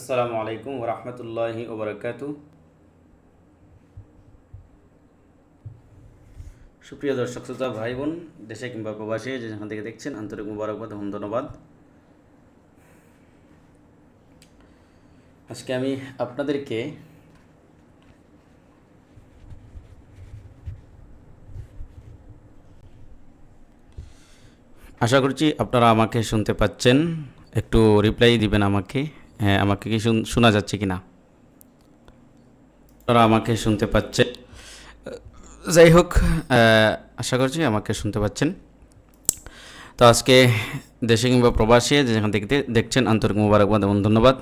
আসসালামু আলাইকুম ওরহমতুল্লাহি ওবরাকাতু সুপ্রিয় দর্শক, শ্রোতা ভাই বোন দেশে কিংবা প্রবাসী যেখান থেকে দেখছেন, আন্তরিক মুবারকবাদ এবং ধন্যবাদ। আজকে আমি আপনাদেরকে আশা করছি আপনারা আমাকে শুনতে পাচ্ছেন। একটু রিপ্লাই দিবেন আমাকে। হ্যাঁ আমাকে কি শোনা যাচ্ছে কি না আপনারা আমাকে শুনতে পাচ্ছে। যাই হোক আশা করছি আমাকে শুনতে পাচ্ছেন। তো আজকে দেশে কিংবা প্রবাসী যেখান থেকে দেখছেন, আন্তরিক মুবারকবাদ এবং ধন্যবাদ।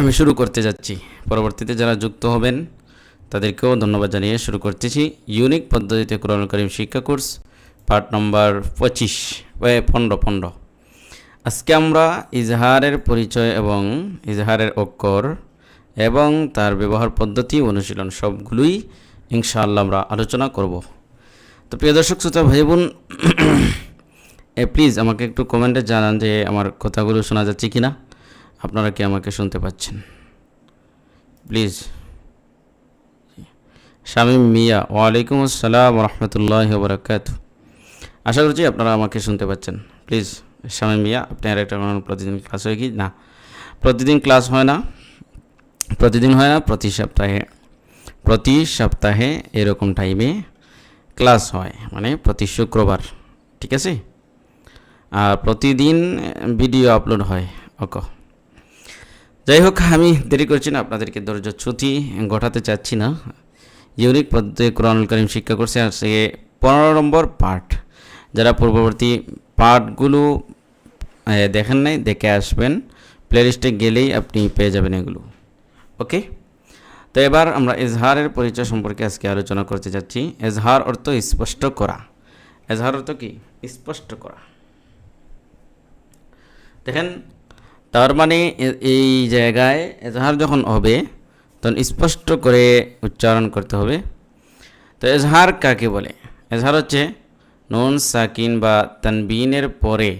আমি শুরু করতে যাচ্ছি। পরবর্তীতে যারা যুক্ত হবেন, তাদেরকেও ধন্যবাদ জানিয়ে শুরু করতেছি। ইউনিক পদ্ধতিতে কোরআন করিম শিক্ষা কোর্স পার্ট নম্বর পঁচিশ পনেরো পনেরো। আজকে আমরা ইজহারের পরিচয় এবং ইজহারের অক্ষর এবং তার ব্যবহার পদ্ধতি, অনুশীলন সবগুলোই ইনশাআল্লাহ আমরা আলোচনা করব। তো প্রিয় দর্শক, শ্রোতা ভাই বোন এ প্লিজ আমাকে একটু কমেন্টে জানান যে আমার কথাগুলো শোনা যাচ্ছে কি না আপনারা কি আমাকে শুনতে পাচ্ছেন? প্লিজ। শামীম মিয়া, ওয়ালাইকুম আসসালাম রহমতুল্লাহ বরকাত আশা করছি আপনারা আমাকে শুনতে পাচ্ছেন। প্লিজ। শামীম মিয়া আপনার একটা প্রতিদিন ক্লাস হয় কি? না। প্রতিদিন ক্লাস হয় না। প্রতিদিন হয় না, প্রতি সপ্তাহে প্রতি সপ্তাহে এরকম টাইমে ক্লাস হয় মানে প্রতি শুক্রবার, ঠিক আছে? আর প্রতিদিন ভিডিও আপলোড হয় ওকে যাই হোক, আমি দেরি করছি না, আপনাদেরকে ধৈর্য ছুটি ঘটাতে চাচ্ছি না। ইউনিক পদ্ধতি কোরআনুল করিম শিক্ষা করছে, আর সে পনেরো নম্বর পার্ট যারা পূর্ববর্তী পার্টগুলো দেখেন নাই, দেখে আসবেন। প্লেলিস্টে গেলেই আপনি পেয়ে যাবেন এগুলো। ওকে? তো এবার আমরা এজহারের পরিচয় সম্পর্কে আজকে আলোচনা করতে যাচ্ছি। এজহার অর্থ স্পষ্ট করা। এজহার অর্থ কি? স্পষ্ট করা। দেখেন, তার মানে এই জায়গায় এজহার যখন হবে, তখন স্পষ্ট করে উচ্চারণ করতে হবে। তো এজহার কাকে বলে? এজহার হচ্ছে নুন, সাকিন বা তানবিনের পরে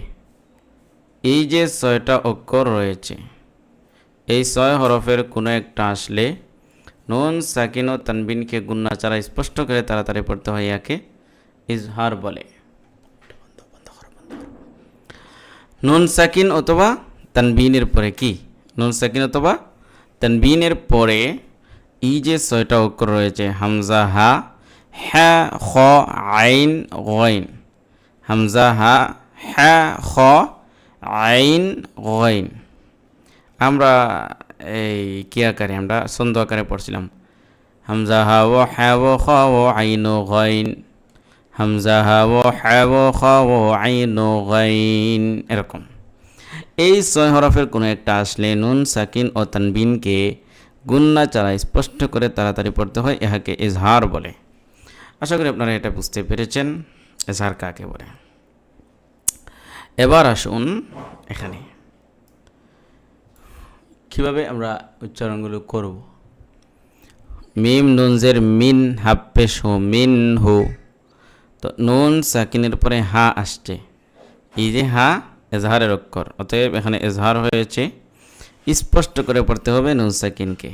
এই যে ছয়টা অক্ষর রয়েছে, এই ছয় হরফের কোনো একটা আসলে নুন, সাকিন ও তানবিনকে গুন্না ছাড়া স্পষ্ট করে তাড়াতাড়ি পড়তে হয় ইয়াকে ইজহার বলে। নুন, সাকিন অথবা তানবিনের পরে কি? নুন, সাকিন অথবা তানবিনের পরে এই যে ছয়টা অক্ষর রয়েছে, হামজা, হা হ্যা, খ, আইন, গইন। হামজা, হা, হ্যা, খ, আইন, গইন। আমরা এই কি আকারে আমরা ছন্দ আকারে পড়ছিলাম। হামজা, হা, ও, হ্যা, ও, খ, ও, আইন গইন। হামজা, হা, ও, হ্যা, ও, খ, ও, আইন গইন। এরকম। এই ছয় হরফের কোনো একটা আসলে নুন, সাকিন ও তানবিনকে গুন্না ছাড়া স্পষ্ট করে তাড়াতাড়ি পড়তে হয় ইহাকে এজহার বলে। আশা করি আপনারা এটা বুঝতে পেরেছেন। এজহার কাকে বলে? এবার আসুন এখানে। কীভাবে আমরা উচ্চারণগুলো করব? মিম, নুনজের মিন হাপ্পেশ হো, মিন হো। তো নুন সাকিনের পরে হা আসছে। এই যে হা, এজহারের অক্ষর। অতএব এখানে এজহার হয়েছে। স্পষ্ট করে পড়তে হবে নুন সাকিনকে।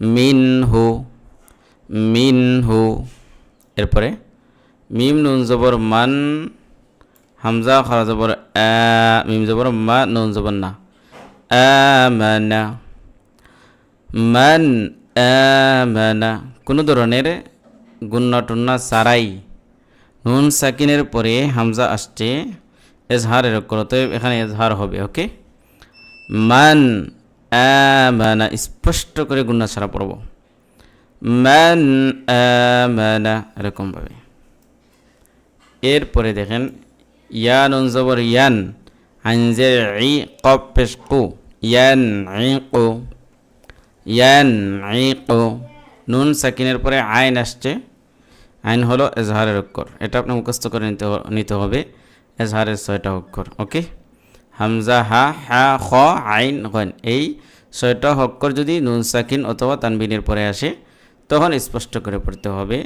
মিন হু মিন হু। এরপরে মিম নুন জবর মান, হামজা খরা জবর মিম জবর মা, নুন জবর না। আমানা মান আমানা কোনো ধরনের গুন্না টুন্না সারাই। নুন সাকিনের পরে হামজা আসছে এজহারের অক্ষর অতএব এখানে এজহার হবে, ওকে? মান আমানা স্পষ্ট করে গুন্না ছাড়া পড়ব। মান আমানা এরকমভাবে এরপরে দেখেন ইয়া নুন জবর ইয়ান আইনজে ই কপ পেশ কু ইয়ান ই কু ইয়ান ই কু নুন সাকিনের পরে আইন আসছে। আইন হলো এজহারের অক্ষর। এটা আপনি মুখস্থ করে নিতে নিতে হবে। এজহারের ছয়টা অক্ষর, ওকে? হামজা, হা হা, খ, আইন, গন। এই ছয়টা অক্ষর যদি নুন সাকিন অথবা তানবিনের পরে আসে তখন স্পষ্ট করে পড়তে হবে।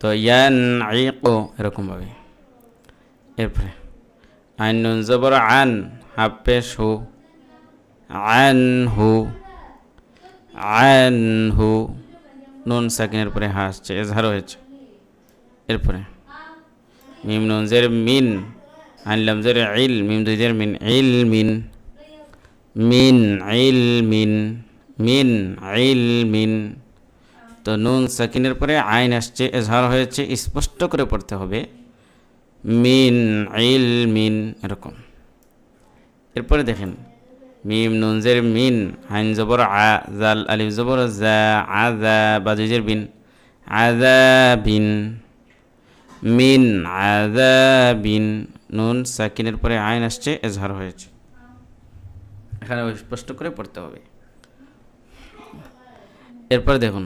তো ইয়ান আইকো এরকমভাবে এরপরে আইন নুন জবর আন, হাফেশ হু আনহু আনহু নুন সাকিনের পরে হা আসছে, এজহার হয়েছে। এরপরে, মিম নুন জের মিন আনলাম জের ইল, মিম দুই জের মিন, ইল মিন মিন, ইল মিন মিন, ইল মিন। তো নুন সাকিনের পরে আইন আসছে, এজহার হয়েছে, স্পষ্ট করে পড়তে হবে। মিন ইল মিন এরকম। এরপরে দেখেন, মিম নুনজের মিন, আইন জবর আ, জাল, আলিফ জবর জা আজা বাজুজের বিন। আজাবিন মিন আজাবিন নুন সাকিনের পরে আইন আসছে, এজহার হয়েছে। এখানে স্পষ্ট করে পড়তে হবে। এরপর দেখুন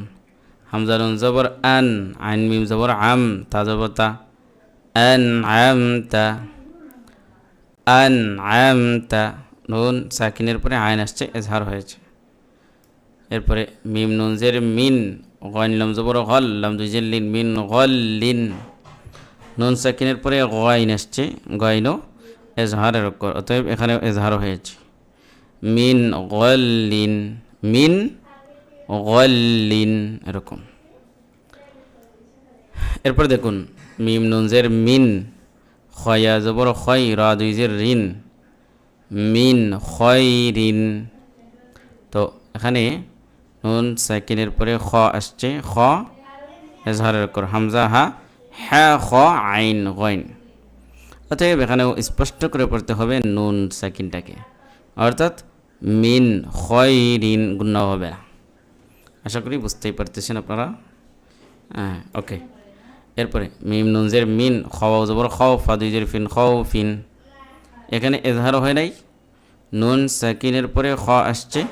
হামজা নুন জবর আন, আইন মিম জবর আম, তা জবর তা। আন, আম, তা। আন, আম, তা। নুন, সাকিনের পরে আইন আসছে, এজহার হয়েছে। এরপরে মিম নুন জের মিন গন লম জবর গল, লম লিন মিন গল লিন। নুন, সাকিনের পরে গয়ন আসছে গয়ন এজহারের অক্ষর অতএব এখানে এজহার হয়েছে। মিন গল লিন, মিন গলিন এরকম। এরপর দেখুন, মিম নুনজের মিন, খয়া জবর খয়, রা দুইজের ঋণ, মিন খয় ঋণ তো এখানে নুন সাইকিনের পরে খ আসছে, খ, এজহারের কর হামজা, হা হ্যাঁ খ, আইন, গইন। অতএব এখানে স্পষ্ট করে পড়তে হবে নুন সাকিনটাকে অর্থাৎ মিন খয় ঋণ গুণা হবে। না আশা করি বুঝতেই পারতেছেন আপনারা? হ্যাঁ ওকে। এরপরে, মিম নুনজের মিন, খাওয়া জবর খাও ফাদুজের ফিন, খাও, ফিন। এখানে এজহার হয় নাই। নুন সাকিনের পরে খ আসছে।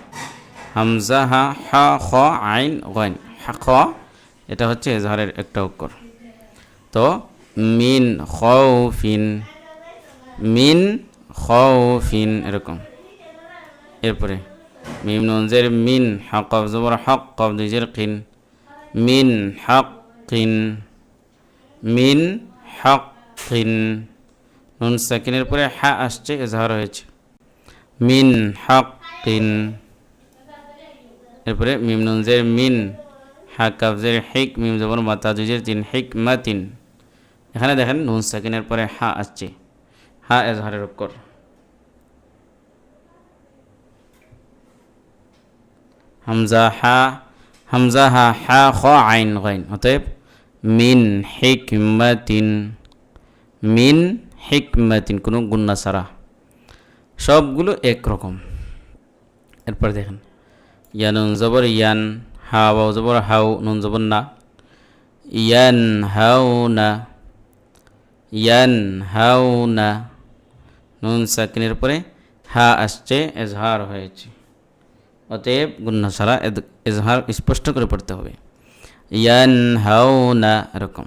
হামজা, হা হা, খ, আইন গইন খ, এটা হচ্ছে এজহারের একটা অক্ষর। তো, মিন, খাও, ফিন। মিন, খাও, ফিন, এরকম। এরপরে মিম নুনজের মিন, হক জবর হক কব দুইজের কিন মিন, হক কিন মিন, হক কিন নুন সাকিনের পরে হা আসছে, এজাহার হয়েছে। মিন, হক কিন এরপরে মিম নুনজের মিন হা কাবজের হিক, মিম জবর মাতা দুইজের তিন, হিক মাতিন। এখানে দেখেন নুন সাকিনের পরে হা আসছে। হা এজাহারের অক্ষর হামজা হা হামজা হা হা, খ, আইন, গাইন। অতএব মিন হিকমাতিন মিন হিকমাতিন, কোনো গুন্না ছাড়া। সবগুলো একরকম এরপর দেখেন, ইয়া নুন জবর ইয়ান, হা বাউ জবর হাউ, নুন জবর না। ইয়ান হাউ না, ইয়ান হাউ না। নুন সাকিনের পরে হা আসছে, এজহার হয়েছে। অতএব গুন্না ছাড়া এজহার স্পষ্ট করে পড়তে হবে। ইয়ান হাও না এরকম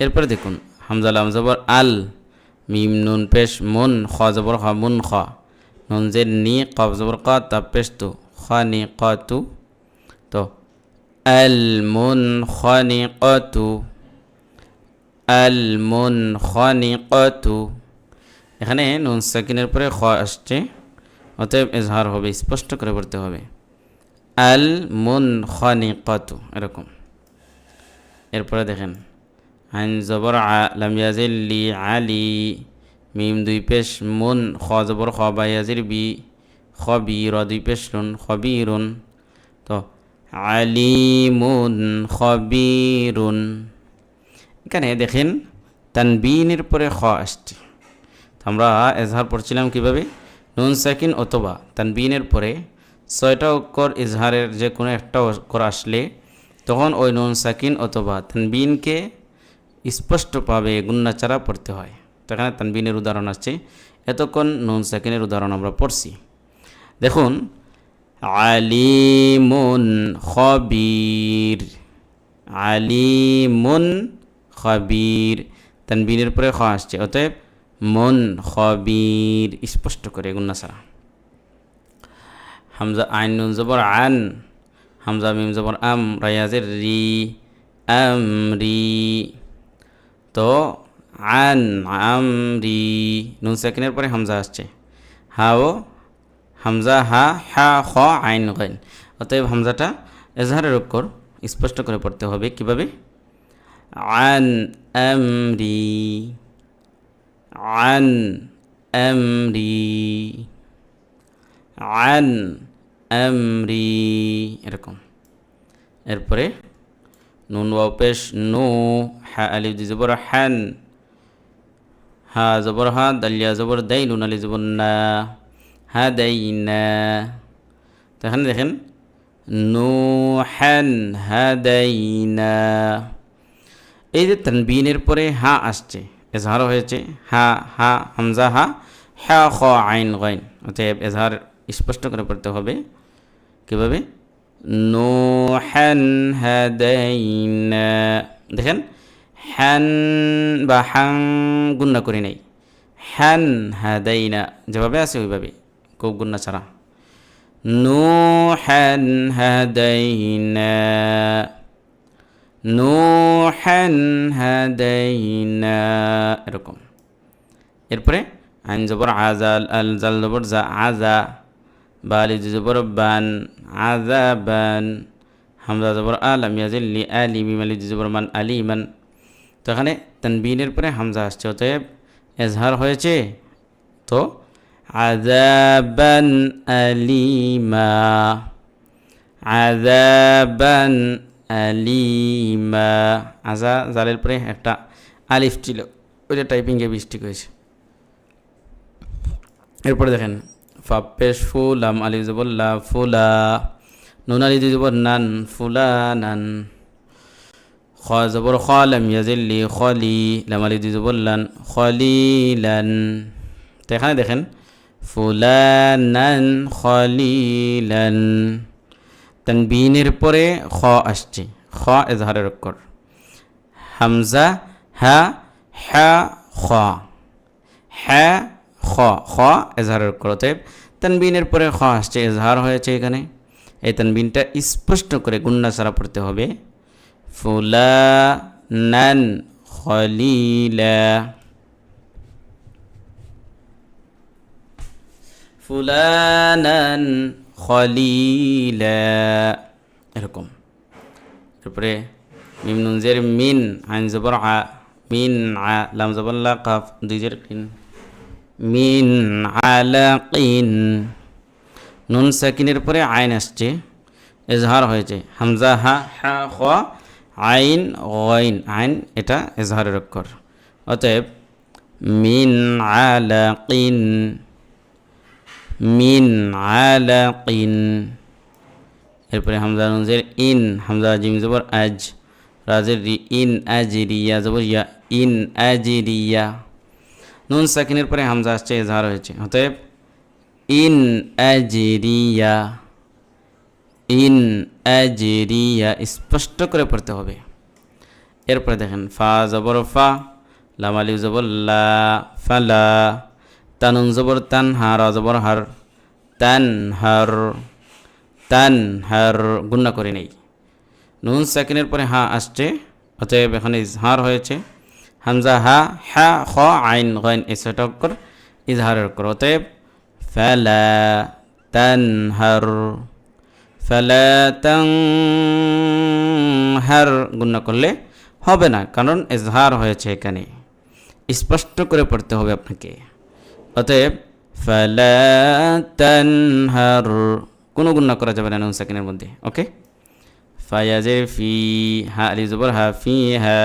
এরপরে দেখুন হামজালাম জবর আল, মিম নুন পেশ মুন, খ জবর খ, মুন খ। নুন যে নি কব জবর ক তা পেশ তু, খ নি ক তু। তো, আল মুন খ নি ক তু। আল মুন খ নি ক তু। এখানে নুন সাকিনের পরে খ আসছে। অতএব এজহার হবে, স্পষ্ট করে পড়তে হবে। আল মুন খানি কত এরকম। এরপরে দেখেন, আইন জবর আলাম ইয়াজিল্লি আলি, মিম দুই পেশ মুন, খ জবর খ, বা ইয়াজির বি, খ বি, র দুই পেশ রুন। খবিরুন তো, আলিমুন খবিরুন। এখানে দেখেন, তানবিনের পরে খ আসছে। আমরা এজহার পড়ছিলাম কীভাবে? নুন, সাকিন অথবা তানবিনের পরে ছয়টা অক্ষর ইজহারের যে কোনো একটা অক্ষর আসলে তখন ওই নুন, সাকিন অথবা তানবিনকে স্পষ্টভাবে গুন্নাচারা পড়তে হয়। তো এখানে তানবিনের উদাহরণ আসছে। এতক্ষণ নুন, সাকিনের উদাহরণ আমরা পড়ছি। দেখুন, আলিমুন খবির আলিমুন খবির, তানবিনের পরে খ আসছে। অতএব মন খবির, স্পষ্ট করে গুন্না ছাড়া। হামজা আইন নুন জবর আন, হামজা মিম জবর আম রায়াজের রি, আম রি। তো আন, আম রি, নুন সেকেন্ডের পরে হামজা আসছে। হাও, হামজা হা হা, খ, আইন গইন। অতএব হামজাটা এজাহারের অক্ষর স্পষ্ট করে পড়তে হবে। কীভাবে? আন আমরি আন আমরি আন আমরি এরকম। এরপরে নুন ওয়াও পেশ নু, হা আলিফ দি জবর হ্যান হা জবর হা দালিয়া জবর দাই, নুন আলি জবর না, হা দাই না। তো এখানে দেখেন, নু হ্যান হা দাই না। এই যে তানবিনের পরে হা আসছে। এজহার হয়েছে, হা হা, হামজা, হা হা, খ, আইন, গইন। অতএব এজহার স্পষ্ট করে পড়তে হবে। কীভাবে? নুহান হাদাইনা, দেখেন হ্যান বা হাং গুন্না করি নাই। হ্যান হাদাইনা, যেভাবে আছে ওইভাবে, খুব গুন্না ছাড়া। নুহান হাদাইনা নুহান হাদাইনা এরকম এরপরে আইন জবর আজাল আল জাল জবর জা আজা বালি জবর বান আজাবান হামজা জবর আলাম ইয়াজিল্লি আলি মিমালি জবর মান আলিমান তো এখানে তানবিনের পরে হামজা আসছে অতএব এজহার হয়েছে তো আজাবান আলিমা আজাবান আলিমা। আজা জালের পরে একটা আলিফ ছিল, ওইটা টাইপিংয়ে বৃষ্টি হয়েছে। এরপরে দেখেন, ফাপেশ ফুলাম আলি জবল্লা ফুলা, নুন আলি জবর নান ফুলা নান, খ জবর খালাম ইয়াজিল্লি খলি, লাম আলি জবল্লান খলিলান তো এখানে দেখেন, ফুলা ফুলানান খলিলান তানবিনের পরে খ আসছে। খ এজহারের অক্ষর। হামজা, হা হা, খ। হ্যা খ। খ এজহারের অক্ষর। অতএব তানবিনের পরে খ আসছে, এজহার হয়েছে এখানে। এই তানবিনটা স্পষ্ট করে গুন্না ছাড়া পড়তে হবে। ফুলা নান খলিলা। ফুলানান খলিলা। এরকম। তারপরে মিম মিন, আইন জবর আ, মিন আ, লাম জবল্লা কাফ দুইজের কিন মিন আলাকিন। নুন সাকিনের পরে আইন আসছে, এজহার হয়েছে। হামজা হা হা, খ, আইন, গইন। আইন, এটা এজহারের অক্ষর। অতএব মিন আলাকিন। মিন আলাকিন। এরপরে হামজা নুনজের ইন, হামজা জিম জবর আজ, রাজের রি, ইন আজিরিয়া, জবর ইয়া, ইন আজিরিয়া। নুন সাকিনের পরে হামজা আসছে, এজহার হয়েছে। অতএব, ইন আজিরিয়া ইন আজিরিয়া স্পষ্ট করে পড়তে হবে। এরপরে দেখেন, ফা জবর ফা লামালি জবর লা ফালা তানুন জবর তান, হার জবর হার, তান হার তান হার গুন্না করে নেই। নুন সাকিনের পরে হা আসছে, অতএব এখানে ইজহার হয়েছে। হামজা হা হা, খ, আইন, গইন এই ছয়টা অক্ষর ইজহারের অক্ষর। অতএব ফালা তানহার ফালা তানহার গুন্না করলে হবে না, কারণ ইজহার হয়েছে এখানে। স্পষ্ট করে পড়তে হবে আপনাকে। অতএব, ফালা তানহার কোনো গুন্না করা যাবে না নুন সাকিনের মধ্যে, ওকে? ফায়াজে ফি হা আলি জবর হা ফি হা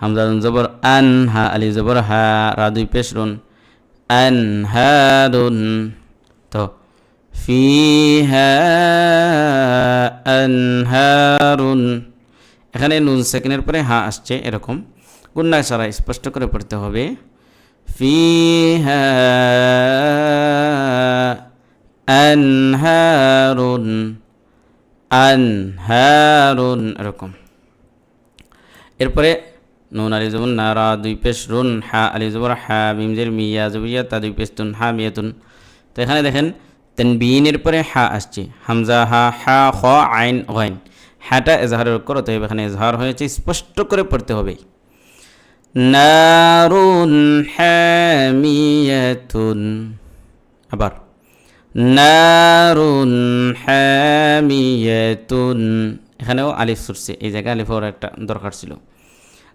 হামজাদুন জবর আন হা আলি জবর হা রাদুই পেশরুন আন হারুন তো, ফিহা আনহারুন এখানে নুন সেকেন্ডের পরে হা আসছে এরকম। গুন্না সারা স্পষ্ট করে পড়তে হবে। ফিহা আনহারুন আনহারুন এরকম। এরপরে নুন, আলি জবর নারা, দুই পেশ, রুন, হা, আলি জবর হা মিমজের মিয়া জবরিয়া তা দুই পেশ, তুন, হা মিয়াতুন তো এখানে দেখেন তেন তেনবিনের পরে হা আসছে। হামজা, হা হা, খ, আইন, গইন। হাটা এজাহারের করো তো এখানে এজাহার হয়েছে, স্পষ্ট করে পড়তে হবে। নারুন হামিয়াতুন। আবার, নারুন হামিয়াতুন। এখানেও আলিফ সুরছে এই জায়গায় আলিফ হওয়ার একটা দরকার ছিল।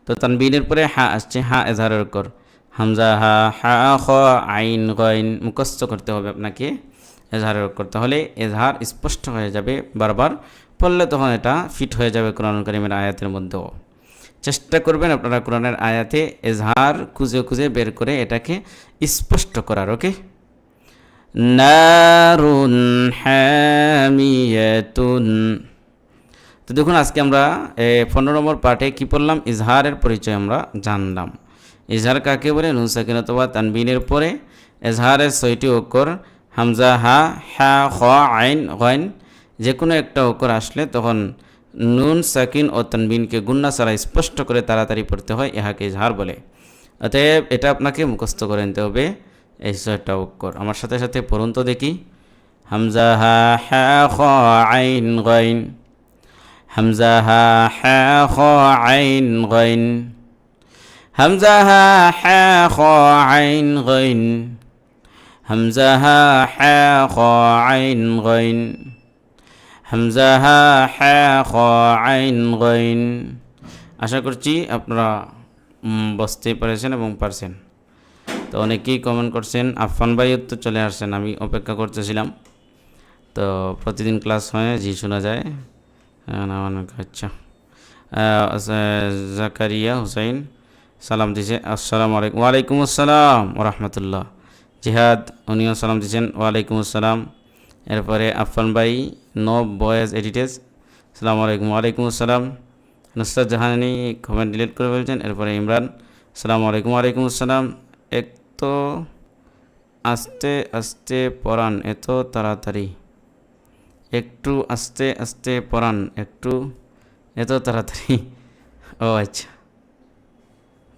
তো তানবিনের পরে হা আসছে, হা এজাহারের কর হামজা, হা হা, খ, আইন, গইন মুখস্থ করতে হবে আপনাকে এজাহারের কর তাহলে এজাহার স্পষ্ট হয়ে যাবে বারবার, পড়লে তখন এটা ফিট হয়ে যাবে কোরআন করিমের আয়াতের মধ্যেও। চেষ্টা করবেন আপনারা কোরআনের আয়াতে এজহার খুঁজে খুঁজে বের করে এটাকে স্পষ্ট করার, ওকে? তো দেখুন, আজকে আমরা পনেরো নম্বর পার্টে কী পড়লাম? ইজহারের পরিচয় আমরা জানলাম। ইজহার কাকে বলে? নুন সাকিন অথবা তানবিনের পরে। এজহারের ছয়টি অক্ষর, হামজা, হা হা, খ, আইন গইন যে কোনো একটা অক্ষর আসলে তখন নুন, সাকিন ও তানবিনকে গুন্না ছাড়া স্পষ্ট করে তাড়াতাড়ি পড়তে হয় ইহাকে ইজহার বলে। অতএব এটা আপনাকে মুখস্থ করে নিতে হবে, এই ছয়টা অক্ষর। আমার সাথে সাথে পড়ুন তো দেখি। হামজা হা হা খ আইন গইন। হামজা হা হা খ আইন গইন। হামজা হা হা খ আইন গইন। হামজা হা হা খ আইন গইন। হামজা হা আইন আশা করছি আপনারা বুঝতে পেরেছেন এবং পারছেন। তো অনেকেই কমেন্ট করছেন আফান ভাইও তো চলে আসছেন আমি অপেক্ষা করতেছিলাম। তো প্রতিদিন ক্লাস হয় জি শোনা যায়। হ্যাঁ, আচ্ছা। আচ্ছা, জাকারিয়া হুসাইন সালাম দিছে আসসালামু আলাইকুম। ওয়ালাইকুম আসসালাম রহমতুল্লাহ। জিহাদ উনিও সালাম দিয়েছেন ওয়ালাইকুম আসসালাম। এরপরে ভাই, নো বয়েজ এডিটেজ সালাম আলাইকুম। ওয়ালাইকুম আসসালাম। নুসরাত জাহানি কমেন্ট ডিলিট করে ফেলছেন। এরপরে ইমরান, সালাম আলাইকুম। ওয়ালাইকুম আসসালাম। এক তো আস্তে আস্তে পড়ান, এত তাড়াতাড়ি। একটু আস্তে আস্তে পড়ান, একটু, এত তাড়াতাড়ি। ও আচ্ছা।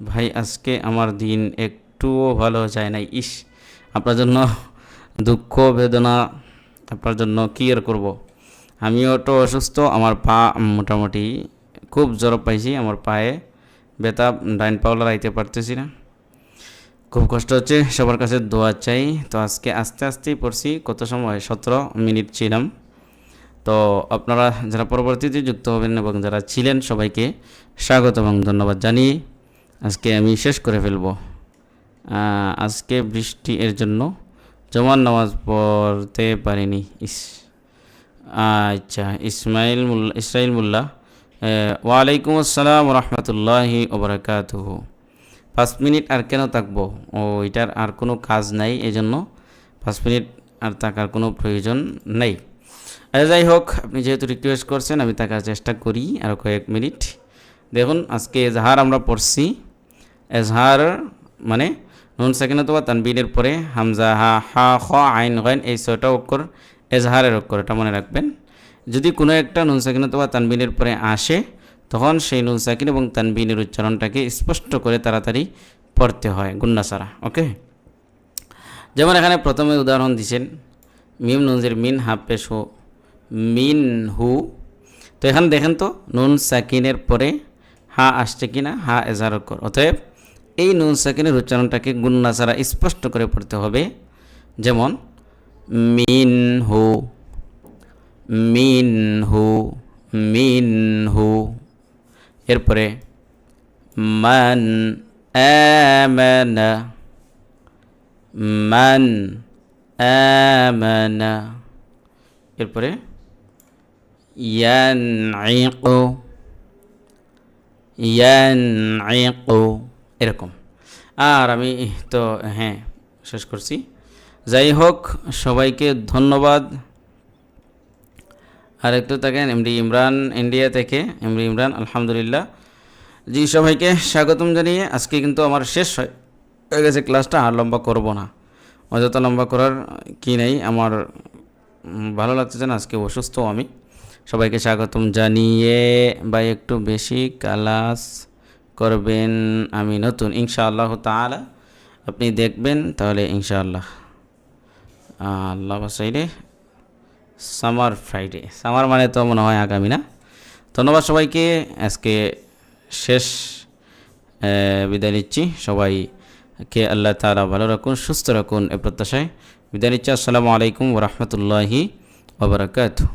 ভাই, আজকে আমার দিন একটুও ভালো যায় নাই। ইস, আপনার জন্য দুঃখ, বেদনা আপনার জন্য কী আর করব। আমিও তো অসুস্থ, আমার পা মোটামুটি খুব জ্বর পাইছি, আমার পায়ে ব্যথা, ডাইন পাওলা রাইতে পারতেছি না। খুব কষ্ট হচ্ছে, সবার কাছে দোয়া চাই। তো আজকে আস্তে আস্তেই পড়ছি, কত সময়? সতেরো মিনিট ছিলাম। তো আপনারা যারা পরবর্তীতে যুক্ত হবেন এবং যারা ছিলেন সবাইকে স্বাগত এবং ধন্যবাদ জানিয়ে আজকে আমি শেষ করে ফেলব। আজকে বৃষ্টি এর জন্য জমান নামাজ পড়তে পারিনি। ইস আচ্ছা ইসমাইল মুল্লা, ইসরাইল মুল্লা ওয়ালাইকুম আসসালাম রহমতুল্লাহি ওবরাকাতুহু। পাঁচ মিনিট আর কেন থাকব? ও, এটার আর কোনো কাজ নাই এই জন্য পাঁচ মিনিট আর থাকার কোনো প্রয়োজন নেই। আর যাই হোক, আপনি যেহেতু রিকোয়েস্ট করছেন, আমি থাকার চেষ্টা করি আর কয়েক মিনিট। দেখুন, আজকে এজাহার আমরা পড়ছি। এজহার মানে নুন সেকেন্ড অথবা তানবিনের পরে হামজা হা হা, খ, আইন গইন এই ছয়টা অক্ষর এজহারের অক্ষর, এটা মনে রাখবেন। যদি কোনো একটা নুন সাকিন অথবা তানবিনের পরে আসে, তখন সেই নুন সাকিন এবং তানবিনের উচ্চারণটাকে স্পষ্ট করে তাড়াতাড়ি পড়তে হয়, গুন্না সারা ওকে? যেমন এখানে প্রথমে উদাহরণ দিচ্ছেন মিম নুনজের মিন হাফ পেশ হু, মিন হু। তো এখানে দেখেন তো, নুন সাকিনের পরে হা আসছে কি না হা এজার অক্ষর, অতএব এই নুন সাকিনের উচ্চারণটাকে গুন্না ছাড়া স্পষ্ট করে পড়তে হবে। যেমন মিন হু মিন হু মিন হু এরপরে, মান আমানা মান আমানা এরপরে, ইয়ানঈকু ইয়ানঈকু। এরকম। আর আমি তো হ্যাঁ শেষ করছি। যাই হোক, সবাইকে ধন্যবাদ। আর একটু থাকেন, এমডি ইমরান ইন্ডিয়া থেকে। এমডি ইমরান, আলহামদুলিল্লাহ। জি, সবাইকে স্বাগতম জানিয়ে আজকে কিন্তু আমার শেষ হয়। গেছে ক্লাসটা, আর লম্বা করব না। অযথা লম্বা করার কি নেই, আমার ভালো লাগতেছে না আজকে অসুস্থ আমি। সবাইকে স্বাগতম জানিয়ে বা একটু বেশি ক্লাস করবেন, আমি নতুন, ইনশাআল্লাহ তাআলা। আপনি দেখবেন, তাহলে ইনশাআল্লাহ। আল্লাহ বাসাইলে সামার ফ্রাইডে। সামার মানে তো মনে হয় আগামী না? ধন্যবাদ সবাইকে, আজকে শেষ বিদায় নিচ্ছি। সবাইকে আল্লাহ তাআলা ভালো রাখুন, সুস্থ রাখুন এ প্রত্যাশায়। বিদায় নিচ্ছি, আসসালামু আলাইকুম ওরহমতুল্লাহি ওবরাকাতু